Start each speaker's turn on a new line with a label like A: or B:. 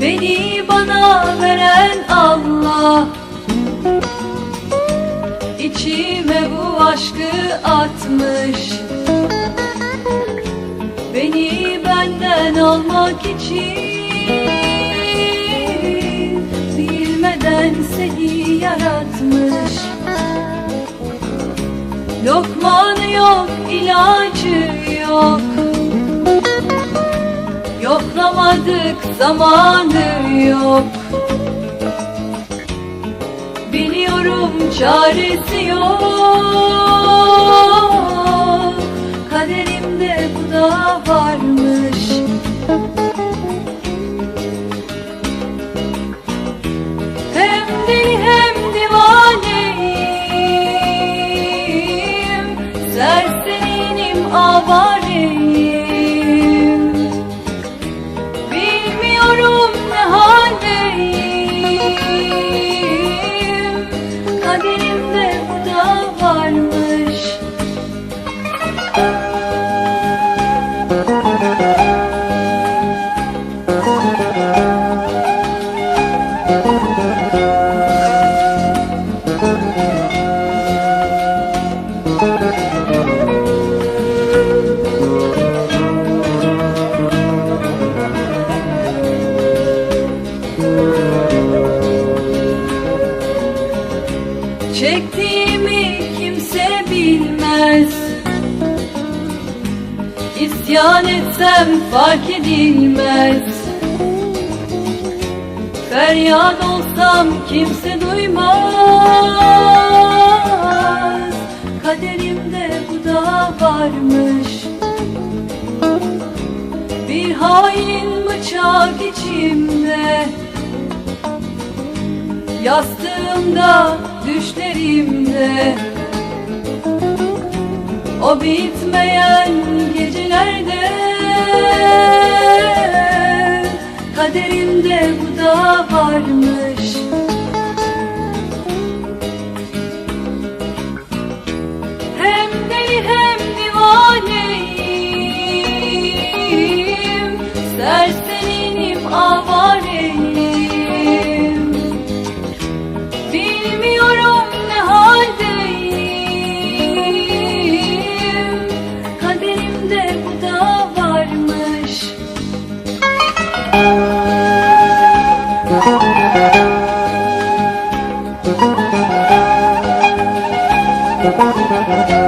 A: Beni bana veren Allah İçime bu aşkı atmış. Beni benden almak için Bilmeden seni yaratmış. Lokman yok, ilacı yok. Yoklamadık zamanı yok. Biliyorum çaresi yok Avareyim Bilmiyorum ne haldeyim. Kaderimde bu da varmış Çektiğimi kimse bilmez. İsyan etsem fark edilmez. Feryat olsam kimse duymaz. Kaderimde bu da varmış Yastığımda, düşlerimde O bitmeyen gecelerde. Kaderimde bu da varmış
B: Thank you.